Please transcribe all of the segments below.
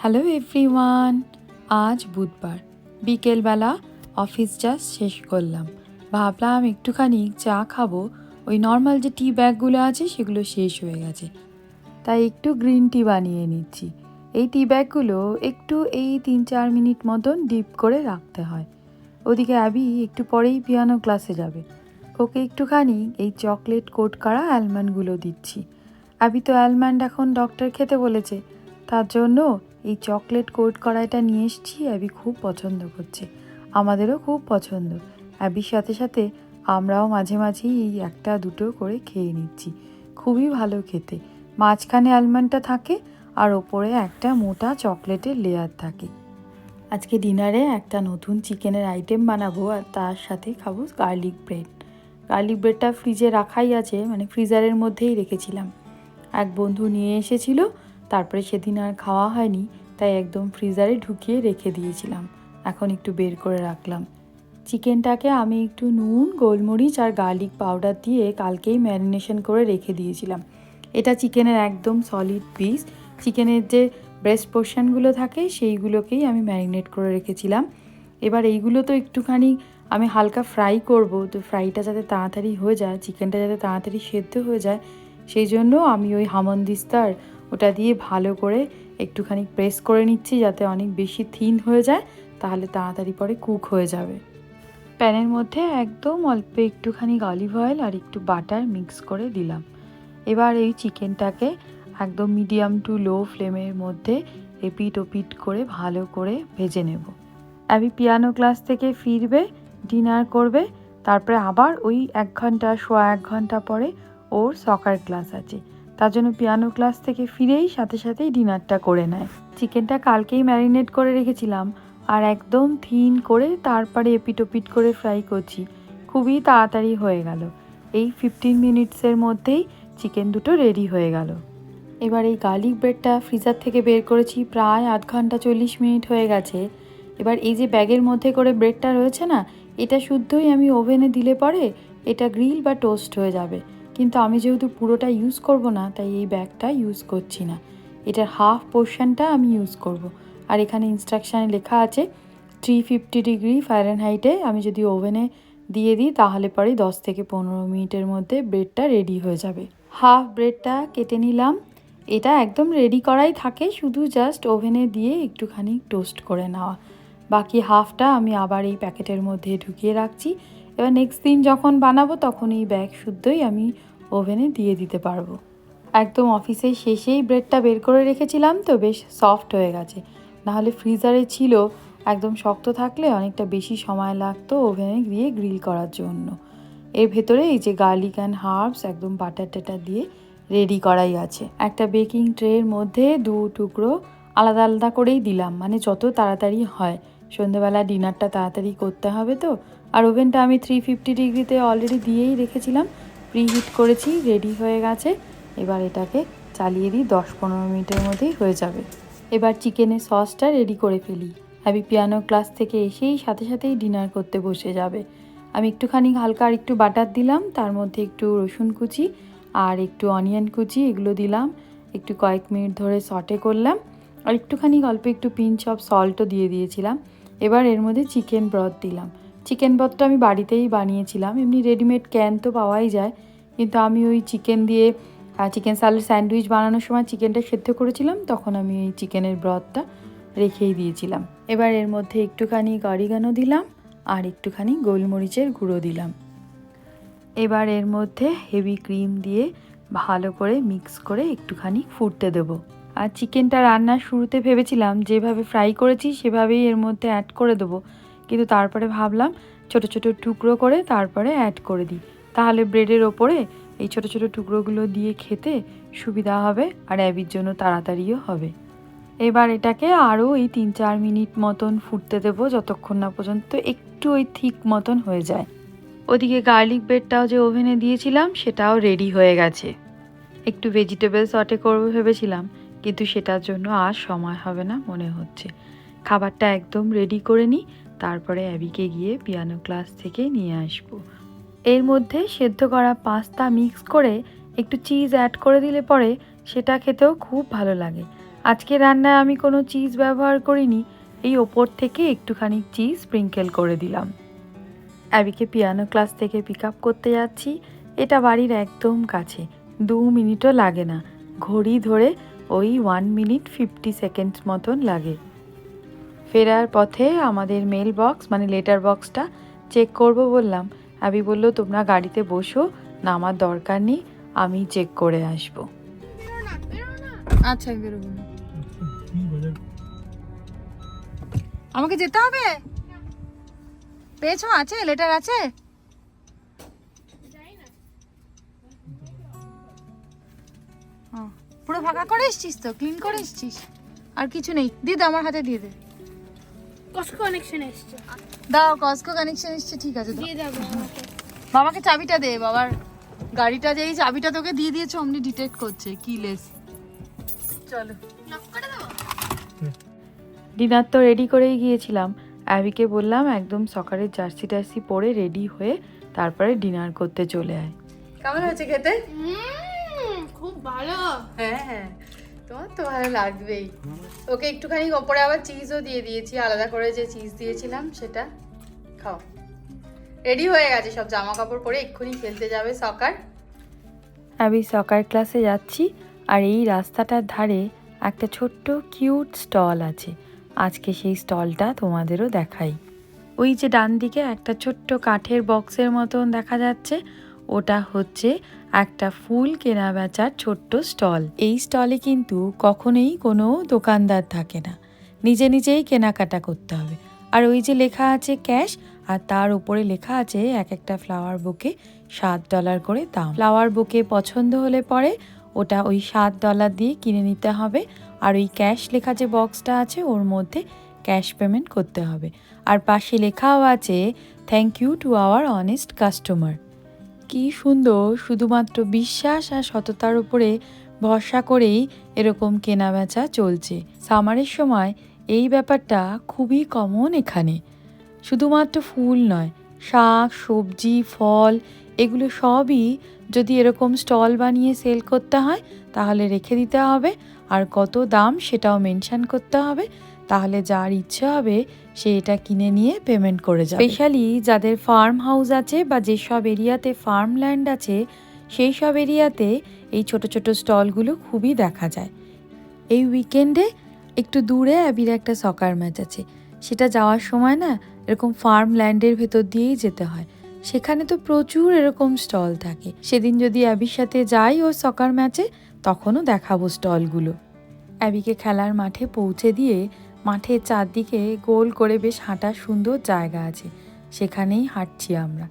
Hello everyone, আজ বুধবার। বিকেলবেলা অফিস জাস্ট শেষ করলাম। ভাবলাম একটুখানি চা খাব। ওই নর্মাল যে টি ব্যাগগুলো আছে সেগুলো শেষ হয়ে গেছে। তাই একটু গ্রিন টি বানিয়ে নিচ্ছি। এই টি ব্যাগগুলো একটু এই তিন চার মিনিট মতন ডিপ করে রাখতে হয়। ওদিকে অ্যাবি একটু পরেই পিয়ানো ক্লাসে যাবে। ওকে একটুখানি এই চকলেট কোট করা অ্যালমন্ডগুলো দিচ্ছি। অ্যাবি তো অ্যালমন্ড এখন ডক্টর খেতে বলেছে। তার জন্য এই চকলেট কোট কড়াইটা নিয়ে এসেছি, অ্যাবি খুব পছন্দ করছে। আমাদেরও খুব পছন্দ। অ্যাবির সাথে সাথে আমরাও মাঝে মাঝেই এই একটা দুটো করে খেয়ে নিচ্ছি। খুবই ভালো খেতে। মাঝখানে অ্যালমন্ডটা থাকে আর ওপরে একটা মোটা চকলেটের লেয়ার থাকে। আজকে ডিনারে একটা নতুন চিকেনের আইটেম বানাবো আর তার সাথে খাব গার্লিক ব্রেড গার্লিক ব্রেডটা ফ্রিজে রাখাই আছে মানে ফ্রিজারের মধ্যেই রেখেছিলাম। এক বন্ধু নিয়ে এসেছিল তারপরে সেদিন আর খাওয়া হয়নি, তাই একদম ফ্রিজারে ঢুকিয়ে রেখে দিয়েছিলাম। এখন একটু বের করে রাখলাম। চিকেনটাকে আমি একটু নুন, গোলমরিচ আর গার্লিক পাউডার দিয়ে কালকেই ম্যারিনেশন করে রেখে দিয়েছিলাম। এটা চিকেনের একদম সলিড পিস চিকেনের যে ব্রেস্ট পোর্শনগুলো থাকে, সেইগুলোকেই আমি ম্যারিনেট করে রেখেছিলাম। এবার এইগুলো তো একটুখানি আমি হালকা ফ্রাই করব, তো ফ্রাইটা যাতে তাড়াতাড়ি হয়ে যায়, চিকেনটা যাতে তাড়াতাড়ি সেদ্ধ হয়ে যায়, সেই জন্য আমি ওই হামন্দিস্তার ওটা দিয়ে ভালো করে একটুখানি প্রেস করে নিচ্ছি যাতে অনেক বেশি থিন হয়ে যায়, তাহলে তাড়াতাড়ি পরে কুক হয়ে যাবে। প্যানের মধ্যে একদম অল্প একটুখানি অলিভ অয়েল আর একটু বাটার মিক্স করে দিলাম। এবার এই চিকেনটাকে একদম মিডিয়াম টু লো ফ্লেমের মধ্যে এপিট ওপিট করে ভালো করে ভেজে নেব। আমি পিয়ানো ক্লাস থেকে ফিরবে ডিনার করবে, তারপরে আবার ওই এক ঘণ্টা, সোয়া এক ঘণ্টা পরে ওর সকার ক্লাস আছে। তার জন্য পিয়ানো ক্লাস থেকে ফিরেই সাথে সাথেই ডিনারটা করে নেয়। চিকেনটা কালকেই ম্যারিনেট করে রেখেছিলাম আর একদম থিন করে তারপরে এপিটোপিট করে ফ্রাই করছি। খুবই তাড়াতাড়ি হয়ে গেল। এই ফিফটিন মিনিটসের মধ্যেই চিকেন দুটো রেডি হয়ে গেল। এবার এই গার্লিক ব্রেডটা ফ্রিজার থেকে বের করেছি, প্রায় আধ ঘণ্টা চল্লিশ মিনিট হয়ে গেছে। এবার এই যে ব্যাগের মধ্যে করে ব্রেডটা রয়েছে না, এটা শুদ্ধই আমি ওভেনে দিলে পরে এটা গ্রিল বা টোস্ট হয়ে যাবে। কিন্তু আমি যেহেতু পুরোটা ইউজ করব না, তাই এই ব্যাগটা ইউজ করছি না। এটার হাফ পোর্শনটা আমি ইউজ করব। আর এখানে ইনস্ট্রাকশানে লেখা আছে থ্রি ফিফটি ডিগ্রি ফারেনহাইটে আমি যদি ওভেনে দিয়ে দিই, তাহলে পরে দশ থেকে পনেরো মিনিটের মধ্যে ব্রেডটা রেডি হয়ে যাবে। হাফ ব্রেডটা কেটে নিলাম। এটা একদম রেডি করাই থাকে, শুধু জাস্ট ওভেনে দিয়ে একটুখানি টোস্ট করে নেওয়া। বাকি হাফটা আমি আবার এই প্যাকেটের মধ্যে ঢুকিয়ে রাখছি। এবার নেক্সট দিন যখন বানাবো, তখন এই ব্যাগ শুদ্ধই আমি ওভেনে দিয়ে দিতে পারব। একদম অফিসের শেষেই ব্রেডটা বের করে রেখেছিলাম তো বেশ সফট হয়ে গেছে। নাহলে ফ্রিজারে ছিল, একদম শক্ত থাকলে অনেকটা বেশি সময় লাগতো ওভেনে দিয়ে গ্রিল করার জন্য। এর ভেতরে এই যে গার্লিক অ্যান্ড হার্বস একদম বাটার টাটার দিয়ে রেডি করাই আছে। একটা বেকিং ট্রের মধ্যে দু টুকরো আলাদা আলাদা করেই দিলাম মানে যত তাড়াতাড়ি হয়। সন্ধেবেলা ডিনারটা তাড়াতাড়ি করতে হবে তো। আর ওভেনটা আমি থ্রি ফিফটি ডিগ্রিতে অলরেডি দিয়েই রেখেছিলাম। প্রিহিট করেছি রেডি হয়ে গেছে। এবার এটাকে চালিয়ে দিই, দশ পনেরো মিনিটের মধ্যেই হয়ে যাবে। এবার চিকেনের সসটা রেডি করে ফেলি। হ্যাবি পিয়ানো ক্লাস থেকে এসেই সাথে সাথেই ডিনার করতে বসে যাবে। আমি একটুখানি হালকা আর একটু বাটার দিলাম, তার মধ্যে একটু রসুন কুচি আর একটু অনিয়ন কুচি, এগুলো দিলাম। একটু কয়েক মিনিট ধরে সটে করলাম। আর একটুখানি অল্প একটু পিঞ্চ অফ সল্টও দিয়ে দিয়েছিলাম। এবার এর মধ্যে চিকেন ব্রথ দিলাম। চিকেন ব্রথটা আমি বাড়িতেই বানিয়েছিলাম। এমনি রেডিমেড ক্যান তো পাওয়াই যায়। কিন্তু আমি ওই চিকেন দিয়ে চিকেন সালের স্যান্ডউইচ বানানোর সময় চিকেনটা সেদ্ধ করেছিলাম, তখন আমি এই চিকেনের ব্রথটা রেখেই দিয়েছিলাম। এবার এর মধ্যে একটুখানি গরিগানো দিলাম, আর একটুখানি গোলমরিচের গুঁড়ো দিলাম। এবার এর মধ্যে হেভি ক্রিম দিয়ে ভালো করে মিক্স করে একটুখানি ফুটতে দেবো। আর চিকেনটা রান্নার শুরুতে ভেবেছিলাম, যেভাবে ফ্রাই করেছি সেভাবেই এর মধ্যে অ্যাড করে দেবো। কিন্তু তারপরে ভাবলাম ছোট ছোট টুকরো করে তারপরে অ্যাড করে দিই। তাহলে ব্রেডের ওপরে এই ছোট ছোট টুকরোগুলো দিয়ে খেতে সুবিধা হবে আর অ্যাবির জন্য তাড়াতাড়িও হবে। এবার এটাকে আরও এই তিন চার মিনিট মতন ফুটতে দেবো যতক্ষণ না পর্যন্ত একটু ওই থিক মতন হয়ে যায়। ওদিকে গার্লিক ব্রেডটাও যে ওভেনে দিয়েছিলাম সেটাও রেডি হয়ে গেছে। একটু ভেজিটেবল সটে করব ভেবেছিলাম, কিন্তু সেটার জন্য আর সময় হবে না মনে হচ্ছে। খাবারটা একদম রেডি করে নিই তারপরে অ্যাবিকে গিয়ে পিয়ানো ক্লাস থেকে নিয়ে আসব। এর মধ্যে সেদ্ধ করা পাস্তা মিক্স করে একটু চিজ অ্যাড করে দিলে পরে সেটা খেতেও খুব ভালো লাগে। আজকে রান্নায় আমি কোনো চিজ ব্যবহার করিনি, এই ওপর থেকে একটুখানি চিজ স্প্রিঙ্কেল করে দিলাম। অ্যাবিকে পিয়ানো ক্লাস থেকে পিক আপ করতে যাচ্ছি, এটা বাড়ির একদম কাছে, দু মিনিটও লাগে না, ঘড়ি ধরে ওই ওয়ান মিনিট ফিফটি সেকেন্ডস মতন লাগে। ফেরার পথে আমাদের মেল বক্স মানে লেটার বক্সটা চেক করব বললাম। অ্যাবি বলল, তোমরা গাড়িতে বসো না আমার দরকার নেই, আমি চেক করে আসব। আচ্ছা বেরোবো আমাকে যেতে হবে? পেয়েছ? আছে? লেটার আছে? পুরো ফাঁকা করে এসছিস তো? ক্লিন করে এসছিস? আর কিছু নেই। দিয়ে আমার হাতে দিয়ে দে। কস্কো কানেকশন এসছে। দাও কস্কো কানেকশন এসছে ঠিক আছে দিয়ে দেবো বাবাকে চাবিটা দে বাবার গাড়িটা যে এই চাবিটা তোকে দিয়ে দিয়েছে অমনি ডিটেক্ট করছে কি লেস চলো ডিনার তো রেডি করেই গিয়েছিলাম। অ্যাবিকে বললাম একদম সকালের জার্সি টার্সি পরে রেডি হয়ে তারপরে ডিনার করতে চলে আয়। কেমন হয়েছে খেতে? খুব ভালো। হ্যাঁ হ্যাঁ। তোমার তো ভালো লাগবেই। ওকে একটুখানি ওপরে আবার চিজও দিয়ে দিয়েছি, আলাদা করে যে চিজ দিয়েছিলাম সেটা। খাও। রেডি হয়ে গেছে সব জামা কাপড় পরে, এক্ষুনি খেলতে যাবে সকার আমি সকার ক্লাসে যাচ্ছি, আর এই রাস্তাটার ধারে একটা ছোট্ট কিউট স্টল আছে। আজকে সেই স্টলটা তোমাদেরও দেখাই। ওই যে ডান দিকে একটা ছোট্ট কাঠের বক্সের মতন দেখা যাচ্ছে। ওটা হচ্ছে একটা ফুল কেনা বেচার ছোট্ট স্টল। এই স্টলে কিন্তু কখনোই কোনো দোকানদার থাকে না। নিজে নিজেই কেনাকাটা করতে হবে। আর ওই যে লেখা আছে ক্যাশ, আর তার উপরে লেখা আছে এক একটা ফ্লাওয়ার বুকে সাত ডলার করে দাম। ফ্লাওয়ার বুকে পছন্দ হলে পরে ওটা ওই সাত ডলার দিয়ে কিনে নিতে হবে। আর ওই ক্যাশ লেখা যে বক্সটা আছে, ওর মধ্যে ক্যাশ পেমেন্ট করতে হবে। আর পাশে লেখাও আছে thank you to our honest customer কি সুন্দর, শুধুমাত্র বিশ্বাস আর সততার উপরে ভরসা করেই এরকম কেনাবেচা চলছে। সামারের সময় এই ব্যাপারটা খুবই কমন এখানে। শুধুমাত্র ফুল নয়, শাক, সবজি, ফল, এগুলো সবই যদি এরকম স্টল বানিয়ে সেল করতে হয়, তাহলে রেখে দিতে হবে। আর কত দাম সেটাও মেনশান করতে হবে। তাহলে যার ইচ্ছে হবে সে এটা কিনে নিয়ে পেমেন্ট করে যাবে। স্পেশালি যাদের ফার্ম হাউস আছে বা যেসব এরিয়াতে ফার্ম ল্যান্ড আছে সেই সব এরিয়াতে এই ছোট ছোট স্টলগুলো খুবই দেখা যায়। এই উইকেন্ডে একটু দূরে অ্যাবির একটা সকার ম্যাচ আছে। সেটা যাওয়ার সময় না এরকম ফার্ম ল্যান্ডের ভেতর দিয়েই যেতে হয়। সেখানে তো প্রচুর এরকম স্টল থাকে। সেদিন যদি অ্যাবির সাথে যাই ও সকার ম্যাচে তখনও দেখাবো স্টলগুলো অ্যাবিকে খেলার মাঠে পৌঁছে দিয়ে মাঠের চারদিকে গোল করে বেশ হাঁটার সুন্দর জায়গা আছে। সেখানেই হাঁটছি আমরা।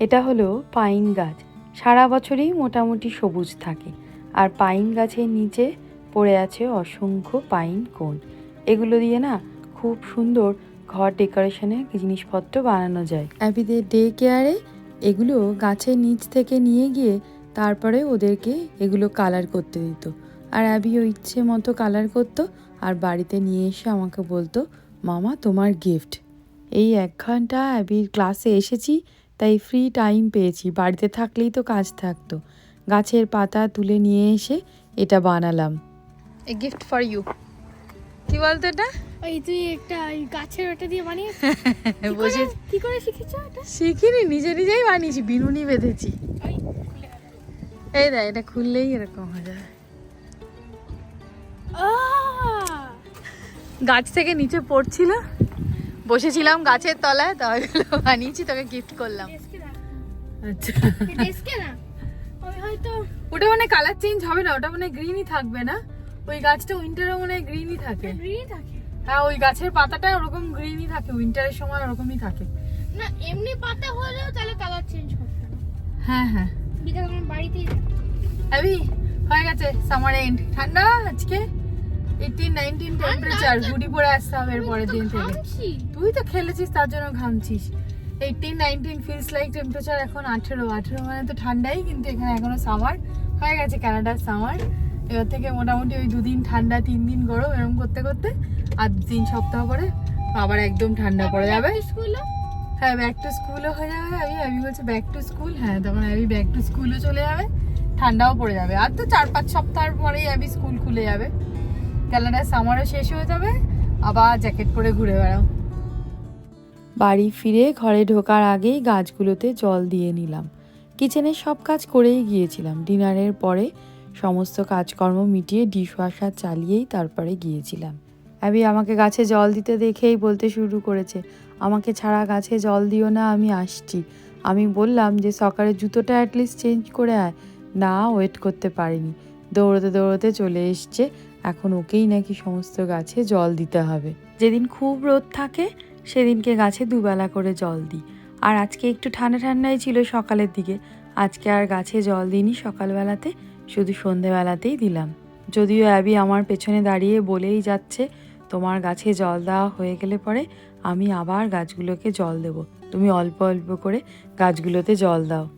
এটা হলো পাইন গাছ। সারা বছরই মোটামুটি সবুজ থাকে। আর পাইন গাছের নিচে পড়ে আছে অসংখ্য পাইন কোন এগুলো দিয়ে না খুব সুন্দর ঘর ডেকোরেশনের জিনিসপত্র বানানো যায়। অ্যাবিদের ডে কেয়ারে এগুলো গাছের নিচ থেকে নিয়ে গিয়ে তারপরে ওদেরকে এগুলো কালার করতে দিত। আর অ্যাবিও ইচ্ছে মতো কালার করতো আর বাড়িতে নিয়ে এসে আমাকে বলতো মামা তোমার গিফট এই এক ঘণ্টা অ্যাবির ক্লাসে এসেছি তাই ফ্রি টাইম পেয়েছি। বাড়িতে থাকলেই তো কাজ থাকতো। গাছের পাতা তুলে নিয়ে এসে এটা বানালাম। এ গিফট ফর ইউ কি বলতো এটা? ওই তুই একটা ওই গাছের ওটা দিয়ে বানিয়ে বসে কি করে শিখেছো এটা? শিখিনি নিজে নিজেই বানিয়েছি বিনুনি বেঁধেছি। এই দেখ এটা খুললেই এরকম হয়ে যায়। আহ! গাছ থেকে নিচে পড়ছিল। বসেছিলাম গাছের তলায় তাহলে বানিয়েছি তোকে গিফট করলাম। আচ্ছা। আমি ওটা মানে কালার চেঞ্জ হবে না ওটা মানে গ্রিনই থাকবে না? ওই গাছটা উইন্টারে মানে গ্রিনই থাকে। গ্রিন থাকে। হ্যাঁ ওই গাছের পাতাটা ওরকম গ্রিনই থাকে উইন্টারের সময় ওরকমই থাকে। না এমনি পাতা হলেও তাহলে কালার চেঞ্জ করতে হ্যাঁ হ্যাঁ। বিকাল আমার বাড়িতেই। আবি হয়ে গেছে সামার এন্ড ঠান্ডা আজকে? এইটিন নাইনটিন টেম্পারেচার হুডি পরে আসতে হবে এর পরের দিন থেকে। তুই তো খেলেছিস তার জন্য ঘামছিস। Eighteen nineteen feels like temperature এখন আঠেরো। আঠেরো মানে তো ঠান্ডাই কিন্তু এখানে এখনও সামার হয়ে গেছে কানাডার সামার এবার থেকে মোটামুটি ওই দুদিন ঠান্ডা তিন দিন গরম এরকম করতে করতে আর তিন সপ্তাহ পরে আবার একদম ঠান্ডা পড়ে যাবে। স্কুলে হ্যাঁ ব্যাক টু স্কুলও হয়ে যাবে আমি আমি বলছি ব্যাক টু স্কুল হ্যাঁ তখন আমি ব্যাক টু স্কুলও চলে যাবে ঠান্ডাও পড়ে যাবে। আর তো চার পাঁচ সপ্তাহ পরেই আমি স্কুল খুলে যাবে। ক্যালেন্ডার সামারও শেষ হয়ে যাবে, আবার জ্যাকেট পরে ঘুরে বেড়াও। বাড়ি ফিরে ঘরে ঢোকার আগেই গাছগুলোতে জল দিয়ে নিলাম। কিচেনের সব কাজ করেই গিয়েছিলাম। ডিনারের পরে সমস্ত কাজকর্ম মিটিয়ে ডিশওয়াশার চালিয়েই তারপরে গিয়েছিলাম। অ্যাবি আমাকে গাছে জল দিতে দেখেই বলতে শুরু করেছে, আমাকে ছাড়া গাছে জল দিও না, আমি আসছি। আমি বললাম যে সকালে জুতোটা অ্যাটলিস্ট চেঞ্জ করে আয়। না ওয়েট করতে পারিনি। দৌড়তে দৌড়তে চলে এসছে এখন ওকেই নাকি সমস্ত গাছে জল দিতে হবে। যেদিন খুব রোদ থাকে, সেদিনকে গাছে দুবেলা করে জল দিই। আর আজকে একটু ঠান্ডা ঠান্ডাই ছিল সকালের দিকে। আজকে আর গাছে জল দিইনি সকালবেলাতে, শুধু সন্ধেবেলাতেই দিলাম। যদিও অ্যাবি আমার পেছনে দাঁড়িয়ে বলেই যাচ্ছে, তোমার গাছে জল দেওয়া হয়ে গেলে পরে আমি আবার গাছগুলোকে জল দেব। তুমি অল্প অল্প করে গাছগুলোতে জল দাও।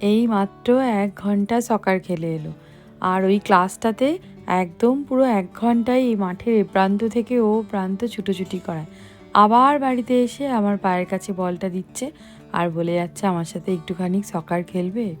এই মাত্র এক ঘণ্টা সকার খেলে এলো। আর ওই ক্লাসটাতে একদম পুরো এক ঘন্টায় এই মাঠের এ প্রান্ত থেকে ও প্রান্ত ছুটোছুটি করায়। আবার বাড়িতে এসে আমার পায়ের কাছে বলটা দিচ্ছে আর বলে যাচ্ছে, আমার সাথে একটুখানি সকার খেলবে?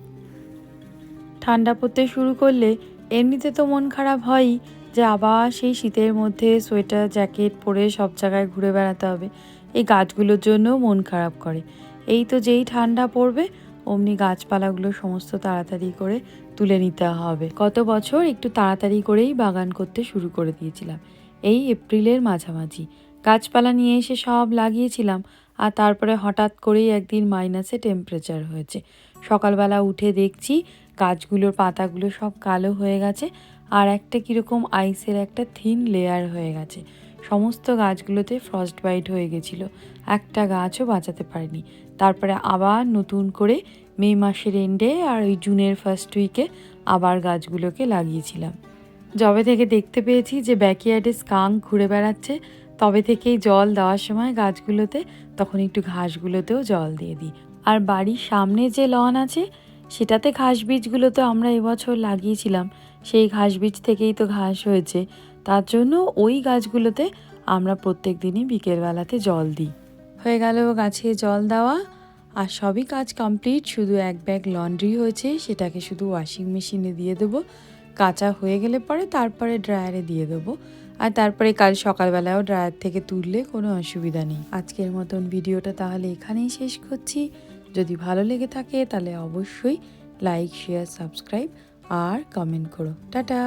ঠান্ডা পড়তে শুরু করলে এমনিতে তো মন খারাপ হয়ই যে আবার সেই শীতের মধ্যে সোয়েটার, জ্যাকেট পরে সব জায়গায় ঘুরে বেড়াতে হবে। এই গাছগুলোর জন্যও মন খারাপ করে। এই তো যেই ঠান্ডা পড়বে অমনি গাছপালাগুলো সমস্ত তাড়াতাড়ি করে তুলে নিতে হবে। কত বছর একটু তাড়াতাড়ি করেই বাগান করতে শুরু করে দিয়েছিলাম। এই এপ্রিলের মাঝামাঝি। গাছপালা নিয়ে এসে সব লাগিয়েছিলাম আর তারপরে হঠাৎ করেই একদিন মাইনাসে টেম্পারেচার হয়েছে। সকালবেলা উঠে দেখছি গাছগুলোর পাতাগুলো সব কালো হয়ে গেছে আর একটা কীরকম আইসের একটা থিন লেয়ার হয়ে গেছে। সমস্ত গাছগুলোতে ফ্রস্ট বাইট হয়ে গেছিল। একটা গাছও বাঁচাতে পারিনি। তারপরে আবার নতুন করে মে মাসের এন্ডে আর ওই জুনের ফার্স্ট উইকে আবার গাছগুলোকে লাগিয়েছিলাম। যবে থেকে দেখতে পেয়েছি যে ব্যাকইয়ার্ডে স্কাং ঘুরে বেড়াচ্ছে, তবে থেকেই জল দেওয়ার সময় গাছগুলোতে তখন একটু ঘাসগুলোতেও জল দিয়ে দিই। আর বাড়ির সামনে যে লন আছে, সেটাতে ঘাস বীজগুলো তো আমরা এবছর লাগিয়েছিলাম, সেই ঘাস বীজ থেকেই তো ঘাস হয়েছে। তার জন্য ওই গাছগুলোতে আমরা প্রত্যেক দিনই বিকেলবেলাতে জল দিই। হয়ে গেল গাছে জল দেওয়া। আর সবই কাজ কমপ্লিট শুধু এক ব্যাগ লন্ড্রি হয়েছে, সেটাকে শুধু ওয়াশিং মেশিনে দিয়ে দেবো। কাঁচা হয়ে গেলে পরে তারপরে ড্রায়ারে দিয়ে দেবো। আর তারপরে কাল সকালবেলাও ড্রায়ার থেকে তুললে কোনো অসুবিধা নেই। আজকের মতন ভিডিওটা তাহলে এখানেই শেষ করছি। যদি ভালো লেগে থাকে তাহলে অবশ্যই লাইক শেয়ার সাবস্ক্রাইব আর কমেন্ট করো। টাটা!